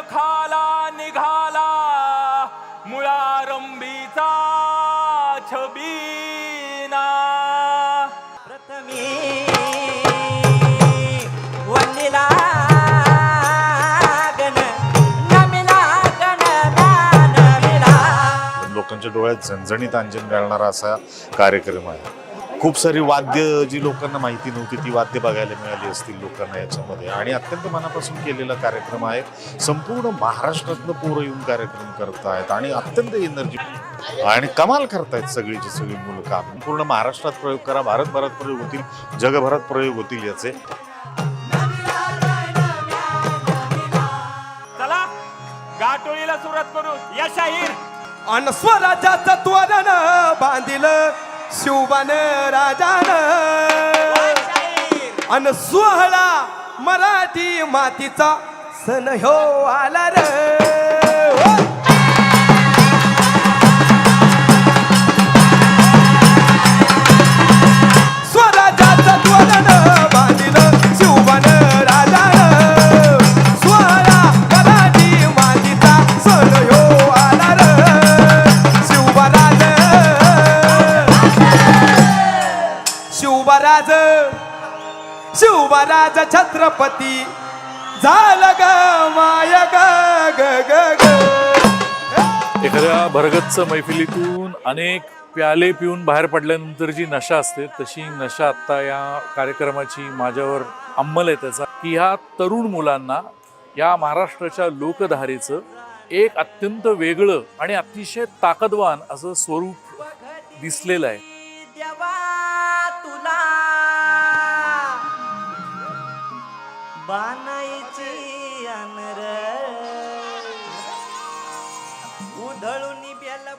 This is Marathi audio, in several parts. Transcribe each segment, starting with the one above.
खाला निघाला. मुळारंभीचा छबीना. प्रथमी लोकांच्या डोळ्यात झणझणीत अंजन घालणारा असा कार्यक्रम आहे. खूप सारी वाद्य जी लोकांना माहिती नव्हती ती वाद्य बघायला मिळाली असतील लोकांना याच्यामध्ये. आणि अत्यंत मनापासून केलेला कार्यक्रम आहे. संपूर्ण महाराष्ट्रातनं पोरं येऊन कार्यक्रम करत आहेत आणि अत्यंत एनर्जी आणि कमाल करतायत सगळीची सगळी मुलं काम. पूर्ण महाराष्ट्रात प्रयोग करा भारतभरात प्रयोग होतील जगभरात प्रयोग होतील याचे. चला गाठोळीला सुरुवात करू. या शाहीर. अन स्वराज्याचं त्वरण बांधिल. शिवबान राजान. अन सोहळा मराठी मातीचा सण ह्यो आला र. शिवराज शिवराज छत्रपती झालं ग माय ग ग ग. एखाद्या भरगच्च मैफिलीतून अनेक प्याले पिऊन बाहेर पडल्यानंतर जी नशा असते तशी नशा आत्ता या कार्यक्रमाची माझ्यावर अंमल आहे त्याचा. की ह्या तरुण मुलांना या महाराष्ट्राच्या लोकधारेचं एक अत्यंत वेगळं आणि अतिशय ताकदवान असं स्वरूप दिसलेलं आहे. बाणाईची अनर उधळून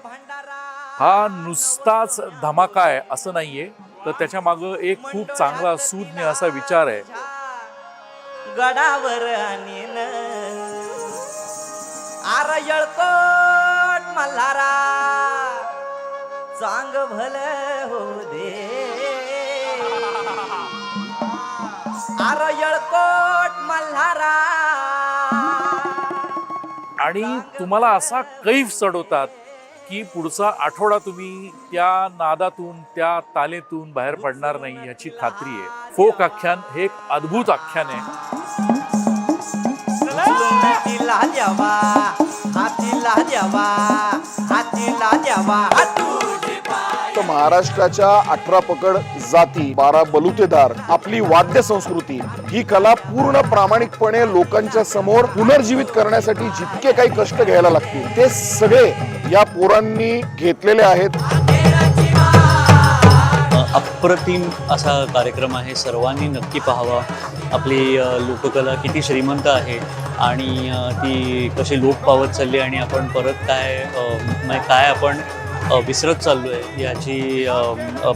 भंडारा. हा नुसताच धमाका आहे असं नाहीये. तर त्याच्या मागं एक खूप चांगला सुज्ञ असा विचार आहे. गडावर आणीन. आर यळकोट मल्हारा. चांग भल हो दे. आर यळकोट मल्हारा. आणि तुम्हाला असा कैफ चढवतात की पुढचा आठवडा तुम्ही त्या नादातून त्या तालेतून बाहेर पडणार नाही याची खात्री आहे. फोक आख्यान हे एक अद्भुत आख्यान आहे. फक्त महाराष्ट्राच्या अठरा पकड जाती बारा बलुतेदार आपली वाद्य संस्कृती ही कला पूर्ण प्रामाणिकपणे लोकांच्या समोर पुनर्जीवित करण्यासाठी जितके काही कष्ट घ्यायला लागतील ते सगळे या पोरांनी घेतलेले आहेत. अप्रतिम असा कार्यक्रम आहे. सर्वांनी नक्की पाहावा. आपली लोककला किती श्रीमंत आहे आणि ती कशी लोप पावत चालली आणि आपण परत काय काय आपण विसरत चाललो आहे याची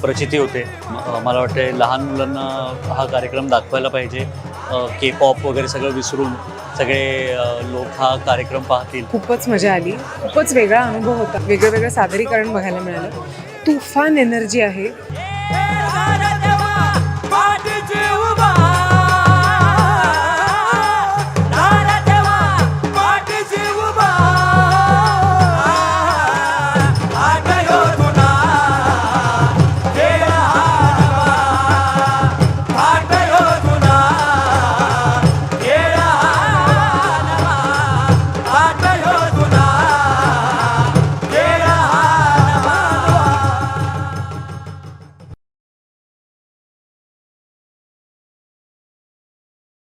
प्रचिती होते. मला वाटते लहान मुलांना हा कार्यक्रम दाखवायला पाहिजे. के पॉप वगैरे सगळं विसरून सगळे लोक हा कार्यक्रम पाहतील. खूपच मजा आली. खूपच वेगळा अनुभव होता. वेगळं वेगळं सादरीकरण बघायला मिळालं. तुफान एनर्जी आहे.